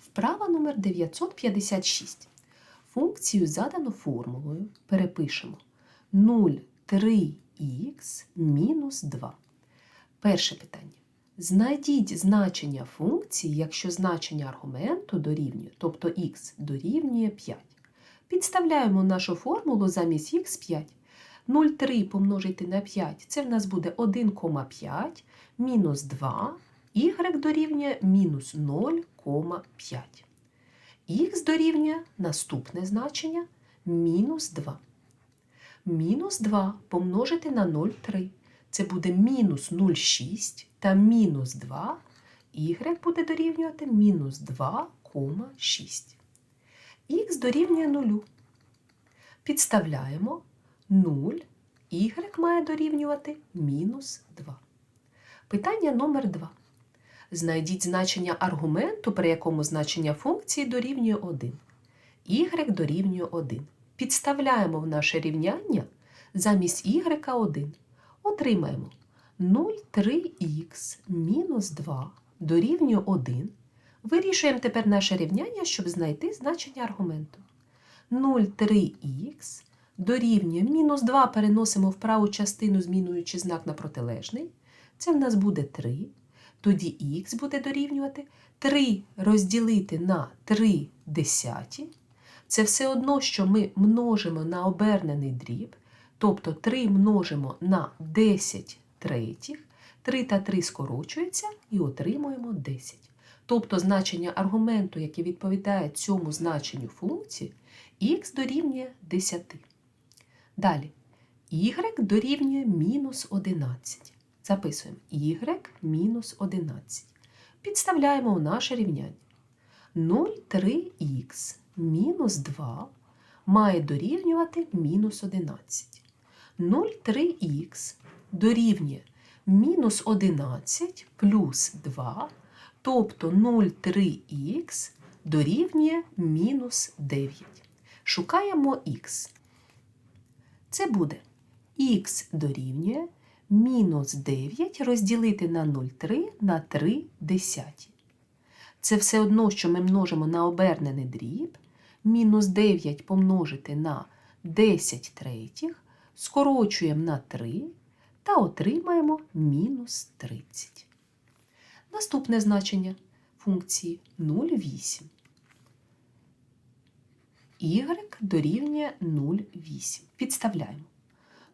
Вправа номер 956. Функцію задано формулою перепишемо 0,3х мінус 2. Перше питання. Знайдіть значення функції, якщо значення аргументу дорівнює, тобто х дорівнює 5. Підставляємо нашу формулу замість х 5. 0,3 помножити на 5 це в нас буде 1,5 мінус 2, y дорівнює мінус 0,5. Х дорівнює наступне значення мінус 2. Мінус 2 помножити на 0,3. Це буде мінус 0,6 та мінус 2. Y буде дорівнювати мінус 2,6. Х дорівнює 0. Підставляємо 0, y має дорівнювати мінус 2. Питання номер 2. Знайдіть значення аргументу, при якому значення функції дорівнює 1. y дорівнює 1. Підставляємо в наше рівняння замість y 1. Отримаємо 0,3х мінус 2 дорівнює 1. Вирішуємо тепер наше рівняння, щоб знайти значення аргументу. 0,3х дорівнює мінус 2 переносимо в праву частину, змінюючи знак на протилежний. Це в нас буде 3. Тоді х буде дорівнювати 3 розділити на 3 десяті. Це все одно, що ми множимо на обернений дріб, тобто 3 множимо на 10 третіх, 3 та 3 скорочуються і отримуємо 10. Тобто значення аргументу, яке відповідає цьому значенню функції, х дорівнює 10. Далі, y дорівнює мінус 11. Записуємо y мінус 11. Підставляємо в наше рівняння. 0,3х мінус 2 має дорівнювати мінус 11. 0,3х дорівнює мінус 11 плюс 2, тобто 0,3х дорівнює мінус 9. Шукаємо х. Це буде х дорівнює мінус 9 розділити на 0,3 на 3 десяті. Це все одно, що ми множимо на обернений дріб. Мінус 9 помножити на 10 третіх, скорочуємо на 3 та отримаємо мінус 30. Наступне значення функції 0,8. y дорівнює 0,8. Підставляємо.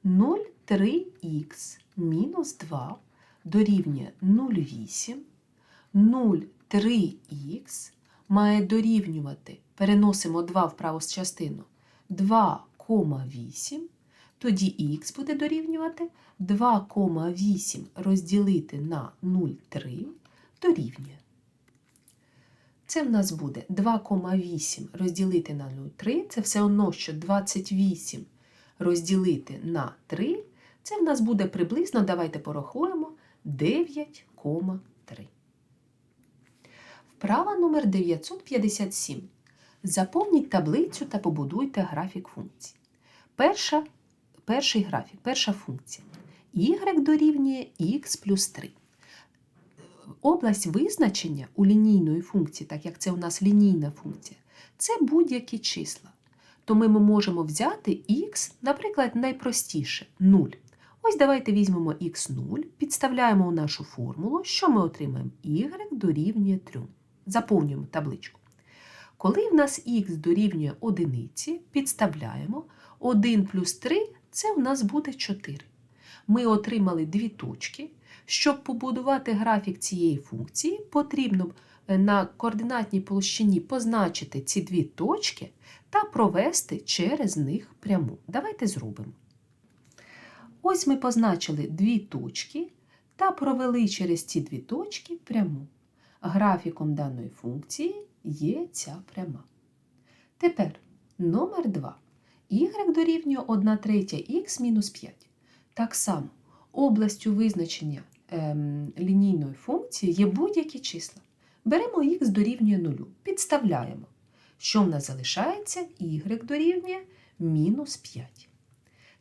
0,3х мінус 2 дорівнює 0,8. 0,3х має дорівнювати, переносимо 2 в праву частину, 2,8. Тоді х буде дорівнювати 2,8 розділити на 0,3 дорівнює. Це в нас буде 2,8 розділити на 0,3. Це все одно, що 28 розділити на 3. Це в нас буде приблизно, давайте порахуємо, 9,3. Вправа номер 957. Заповніть таблицю та побудуйте графік функцій. Перша, перший графік, перша функція. y дорівнює x плюс 3. Область визначення у лінійної функції, так як це у нас лінійна функція, це будь-які числа. Тому ми можемо взяти х, наприклад, найпростіше 0. Ось давайте візьмемо х0, підставляємо у нашу формулу, що ми отримаємо y дорівнює 3. Заповнюємо табличку. Коли в нас х дорівнює одиниці, підставляємо 1 плюс 3 це у нас буде 4. Ми отримали дві точки. Щоб побудувати графік цієї функції, потрібно на координатній площині позначити ці дві точки та провести через них пряму. Давайте зробимо. Ось ми позначили дві точки та провели через ці дві точки пряму. Графіком даної функції є ця пряма. Тепер номер 2. y дорівнює 1 третя х мінус 5. Так само, областю визначення ем, лінійної функції є будь-які числа. Беремо х дорівнює 0, підставляємо. Що в нас залишається? y дорівнює мінус 5.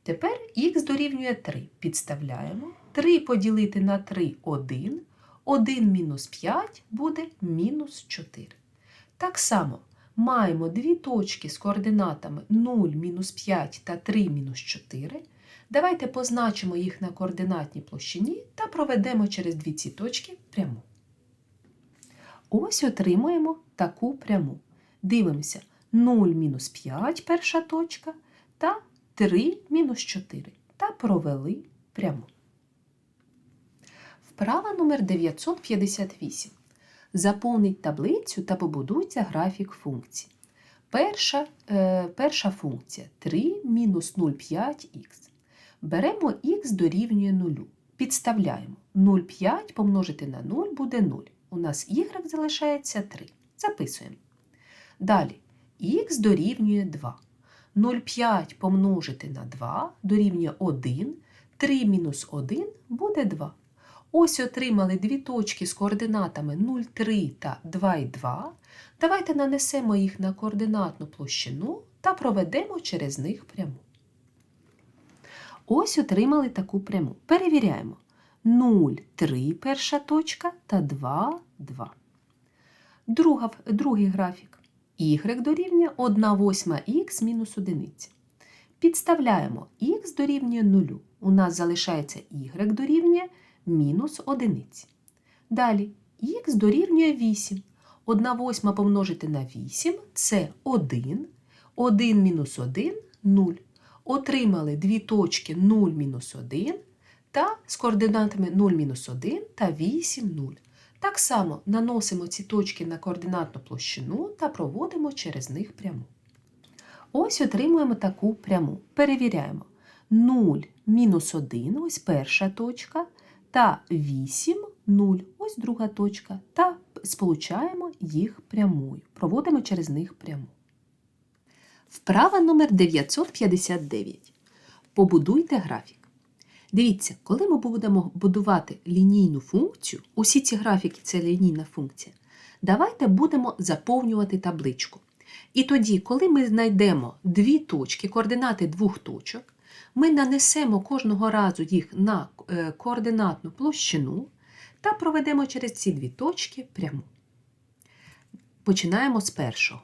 Тепер х дорівнює 3. Підставляємо. 3 поділити на 3 1. 1 мінус 5 буде мінус 4. Так само маємо дві точки з координатами 0, мінус 5 та 3, мінус 4. Давайте позначимо їх на координатній площині та проведемо через дві ці точки пряму. Ось отримуємо таку пряму. Дивимося 0 мінус 5 перша точка та 3 мінус 4 та провели пряму. Вправа номер 958. Заповніть таблицю та побудуйте графік функцій. Перша, е, перша функція 3 мінус 0,5х. Беремо х дорівнює 0. Підставляємо 0,5 помножити на 0 буде 0. У нас y залишається 3. Записуємо. Далі х дорівнює 2. 0,5 помножити на 2 дорівнює 1. 3 мінус 1 буде 2. Ось отримали дві точки з координатами 0,3 та 2,2. Давайте нанесемо їх на координатну площину та проведемо через них пряму. Ось отримали таку пряму. Перевіряємо. 0,3 перша точка та 2, 2. Друга, другий графік. Y дорівнює 1 восьма х мінус 1. Підставляємо х дорівнює 0. У нас залишається y дорівнює мінус 1. Далі х дорівнює 8. 1 восьма помножити на 8 це 1. 1 мінус 1 0. Отримали дві точки 0 мінус 1 та з координатами 0 мінус 1 та 8 0. Так само наносимо ці точки на координатну площину та проводимо через них пряму. Ось отримуємо таку пряму. Перевіряємо. 0 мінус 1 ось перша точка, та 8 0 ось друга точка. Та сполучаємо їх прямою. Проводимо через них пряму. Вправа номер 959. Побудуйте графік. Дивіться, коли ми будемо будувати лінійну функцію, усі ці графіки це лінійна функція, давайте будемо заповнювати табличку. І тоді, коли ми знайдемо дві точки, координати двох точок, ми нанесемо кожного разу їх на е, координатну площину та проведемо через ці дві точки пряму. Починаємо з першого.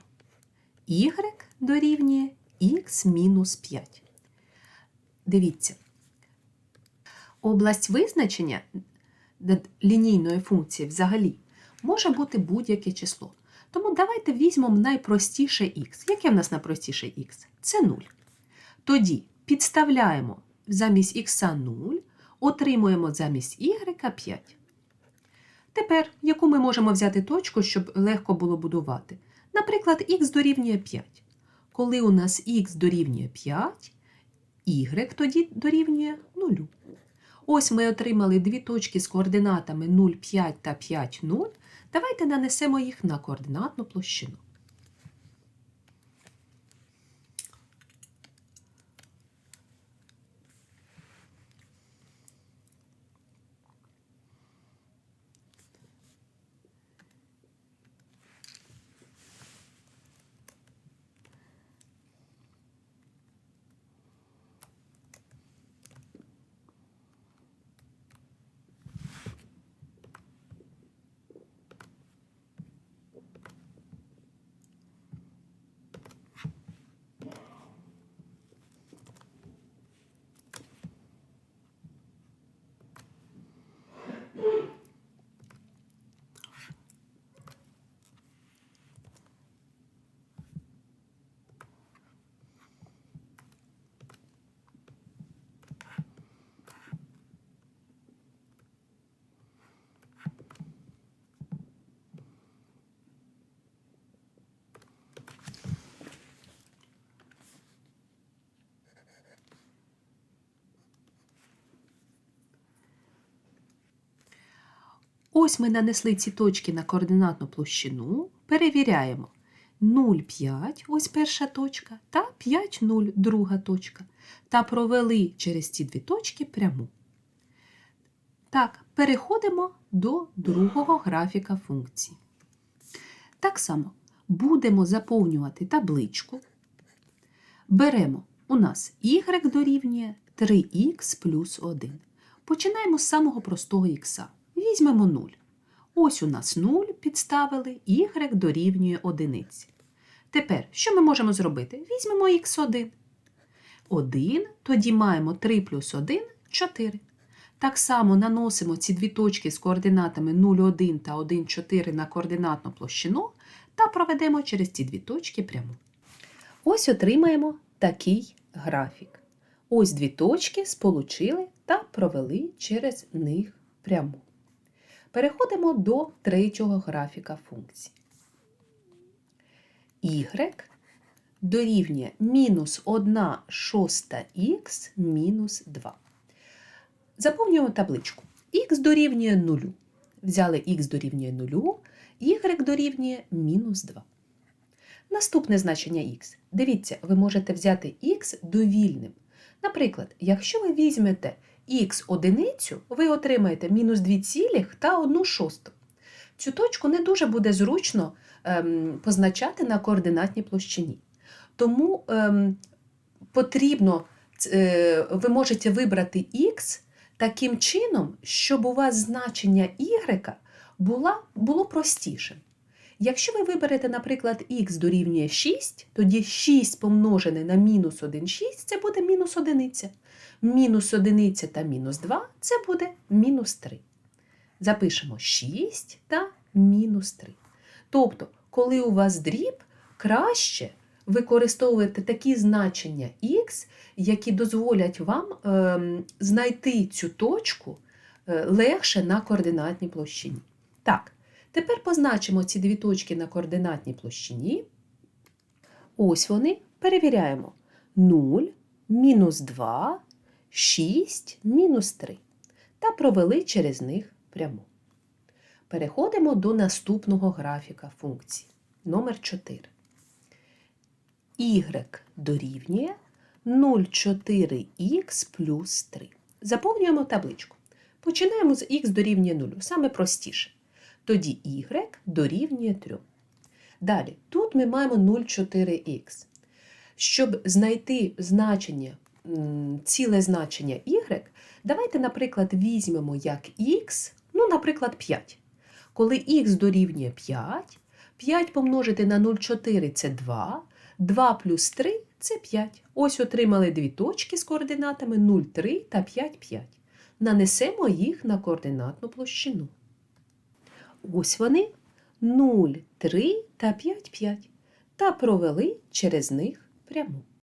Y дорівнює х мінус 5. Дивіться, область визначення лінійної функції взагалі може бути будь-яке число. Тому давайте візьмемо найпростіше х. Яке в нас найпростіше х? Це 0. Тоді підставляємо замість х 0, отримуємо замість y 5. Тепер, яку ми можемо взяти точку, щоб легко було будувати? Наприклад, х дорівнює 5. Коли у нас х дорівнює 5, y тоді дорівнює 0. Ось ми отримали дві точки з координатами 0, 5 та 5, 0. Давайте нанесемо їх на координатну площину. Ось ми нанесли ці точки на координатну площину, перевіряємо 0,5, ось перша точка, та 5,0 друга точка. Та провели через ці дві точки пряму. Так, переходимо до другого графіка функції. Так само будемо заповнювати табличку. Беремо у нас y дорівнює 3х плюс 1. Починаємо з самого простого х. Візьмемо 0. Ось у нас 0 підставили, y дорівнює 1. Тепер, що ми можемо зробити? Візьмемо х1. 1, тоді маємо 3 плюс 1 4. Так само наносимо ці дві точки з координатами 0,1 та 1,4 на координатну площину та проведемо через ці дві точки пряму. Ось отримаємо такий графік. Ось дві точки сполучили та провели через них пряму. Переходимо до третього графіка функції. y дорівнює мінус 1 шоста х мінус 2. Заповнюємо табличку. х дорівнює 0. Взяли х дорівнює 0, y дорівнює мінус 2. Наступне значення х. Дивіться, ви можете взяти х довільним. Наприклад, якщо ви візьмете х одиницю, ви отримаєте мінус 2 цілих та 1 шосту. Цю точку не дуже буде зручно ем, позначати на координатній площині. Тому ем, потрібно, е, ви можете вибрати х таким чином, щоб у вас значення y була, було простішим. Якщо ви виберете, наприклад, х дорівнює 6, тоді 6 помножене на мінус 1, 6 це буде мінус 1. Мінус 1 та мінус 2 це буде мінус 3. Запишемо 6 та мінус 3. Тобто, коли у вас дріб, краще використовувати такі значення х, які дозволять вам е, знайти цю точку е, легше на координатній площині. Так, тепер позначимо ці дві точки на координатній площині. Ось вони. Перевіряємо 0, мінус 2, 6, мінус 3. Та провели через них пряму. Переходимо до наступного графіка функції. Номер 4 y дорівнює 0,4х плюс 3. Заповнюємо табличку. Починаємо з х дорівнює 0, саме простіше. Тоді y дорівнює 3. Далі, тут ми маємо 0,4х. Щоб знайти значення, ціле значення y, давайте, наприклад, візьмемо як х, ну, наприклад, 5. Коли х дорівнює 5, 5 помножити на 0,4 це 2, 2 плюс 3 це 5. Ось отримали дві точки з координатами 0,3 та 5,5. Нанесемо їх на координатну площину. Ось вони 0, 3 та 5, 5. Та провели через них пряму.